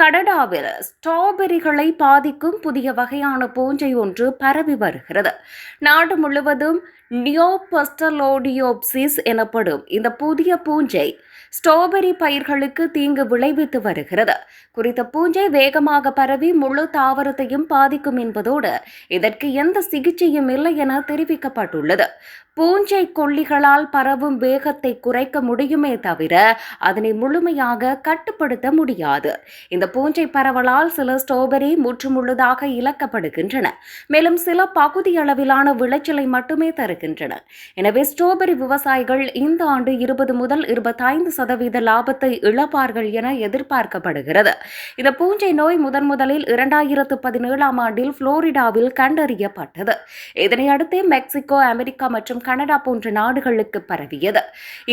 கனடாவில் ஸ்ட்ராபெரிகளை பாதிக்கும் புதிய வகையான பூஞ்சை ஒன்று பரவி வருகிறது. நாடு முழுவதும் நியோபஸ்டலோடியோப்சிஸ் எனப்படும் இந்த புதிய பூஞ்சை ஸ்ட்ராபெரி பயிர்களுக்கு தீங்கு விளைவித்து வருகிறது. குறித்த பூஞ்சை வேகமாக பரவி முழு தாவரத்தையும் பாதிக்கும் என்பதோடு இதற்கு எந்த சிகிச்சையும் இல்லை என தெரிவிக்கப்பட்டுள்ளது. பூஞ்சை கொல்லிகளால் பரவும் வேகத்தை குறைக்க முடியுமே தவிர அதனை முழுமையாக கட்டுப்படுத்த முடியாது. இந்த பூஞ்சை பரவலால் சில ஸ்ட்ராபெரி முற்றுமுழுதாக இழக்கப்படுகின்றன. மேலும் சில பகுதி அளவிலான விளைச்சலை மட்டுமே தருகின்றன எனவே ஸ்ட்ராபெரி விவசாயிகள் இந்த ஆண்டு இருபது முதல் இருபத்தைந்து சதவீத லாபத்தை இழப்பார்கள் என எதிர்பார்க்கப்படுகிறது. இந்த பூஞ்சை நோய் முதன் முதலில் இரண்டாயிரத்து பதினேழாம் ஆண்டில் புளோரிடாவில் கண்டறியப்பட்டது. இதனையடுத்து மெக்சிகோ அமெரிக்கா மற்றும் கனடா போன்ற நாடுகளுக்கு பரவியது.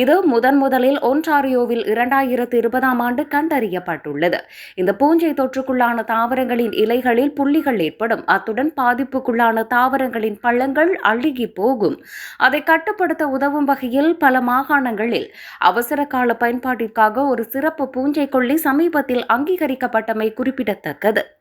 இது முதன் முதலில் ஒன்டாரியோவில் இரண்டாயிரத்து இருபதாம் ஆண்டு கண்டறியப்பட்டுள்ளது. இந்த பூஞ்சை தொற்றுக்குள்ளான தாவரங்களின் இலைகளில் புள்ளிகள் ஏற்படும். அத்துடன் பாதிப்புக்குள்ளான தாவரங்களின் பள்ளங்கள் அழுகி போகும். அதை கட்டுப்படுத்த உதவும் வகையில் பல மாகாணங்களில் அவசர கால பயன்பாட்டிற்காக ஒரு சிறப்பு பூஞ்சை கொல்லி சமீபத்தில் அங்கீகரிக்கப்பட்டமை குறிப்பிடத்தக்கது.